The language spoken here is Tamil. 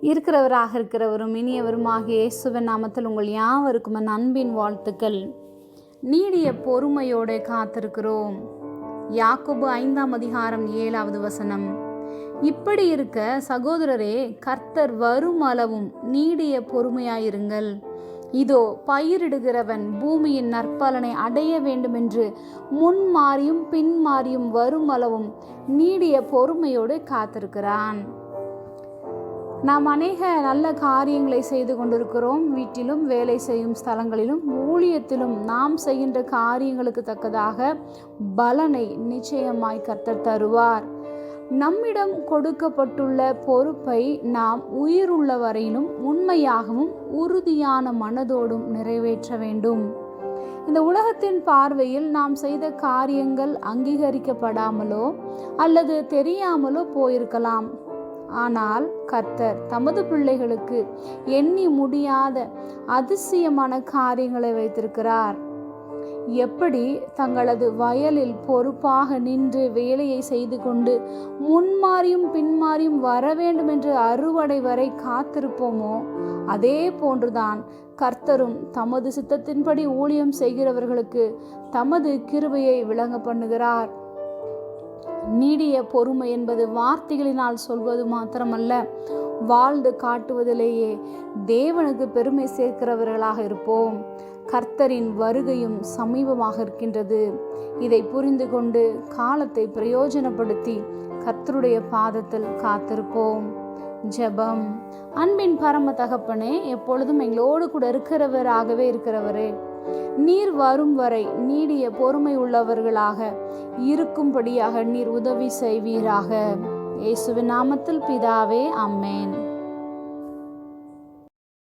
இருக்கிறவராக இருக்கிறவரும் இனியவருமாகிய இயேசுவின் நாமத்தில் உங்கள் யாவருக்கும் அன்பின் வாழ்த்துக்கள். நீடிய பொறுமையோடு காத்திருக்கிறோம். யாக்கோபு ஐந்தாம் அதிகாரம் ஏழாவது வசனம். இப்படி இருக்க சகோதரரே கர்த்தர் வரும் அளவும் நீடிய பொறுமையாயிருங்கள். இதோ பயிரிடுகிறவன் பூமியின் நற்பலனை அடைய வேண்டுமென்று முன்மாறியும் பின்மாறியும் வரும் அளவும் நீடிய பொறுமையோடு காத்திருக்கிறான். நாம் அநேக நல்ல காரியங்களை செய்து கொண்டிருக்கிறோம். வீட்டிலும் வேலை செய்யும் ஸ்தலங்களிலும் ஊழியத்திலும் நாம் செய்கின்ற காரியங்களுக்கு தக்கதாக பலனை நிச்சயமாய் கர்த்தர் தருவார். நம்மிடம் கொடுக்கப்பட்டுள்ள பொறுப்பை நாம் உயிருள்ள வரையிலும் உண்மையாகவும் உறுதியான மனதோடும் நிறைவேற்ற வேண்டும். இந்த உலகத்தின் பார்வையில் நாம் செய்த காரியங்கள் அங்கீகரிக்கப்படாமலோ அல்லது தெரியாமலோ போயிருக்கலாம். ஆனால் கர்த்தர் தமது பிள்ளைகளுக்கு எண்ணி முடியாத அதிசயமான காரியங்களை வைத்திருக்கிறார். எப்படி தங்களது வயலில் பொறுப்பாக நின்று வேலையை செய்து கொண்டு முன்மாறியும் பின்மாறியும் வர வேண்டும் என்று அறுவடை வரை காத்திருப்போமோ? அதே போன்றுதான் கர்த்தரும் தமது சித்தத்தின்படி ஊழியம் செய்கிறவர்களுக்கு தமது கிருபையை விளங்க பண்ணுகிறார். நீடிய பொறுமை என்பது வார்த்தைகளினால் சொல்வது மாத்திரமல்ல. வாழ்ந்து காட்டுவதிலேயே தேவனுக்கு பெருமை சேர்க்கிறவர்களாக இருப்போம். கர்த்தரின் வருகையும் சமீபமாக இருக்கின்றது. இதை புரிந்து கொண்டு காலத்தை பிரயோஜனப்படுத்தி கர்த்தருடைய பாதத்தில் காத்திருப்போம். ஜெபம். அன்பின் பரம தகப்பனே எப்பொழுதும் எங்களோடு கூட இருக்கிறவராகவே இருக்கிறவரே நீர் வரும் வரை நீடிய பொறுமை உள்ளவர்களாக இருக்கும்படியாக நீர் உதவி செய்வீராக. இயேசுவின் நாமத்தில் பிதாவே அம்மேன்.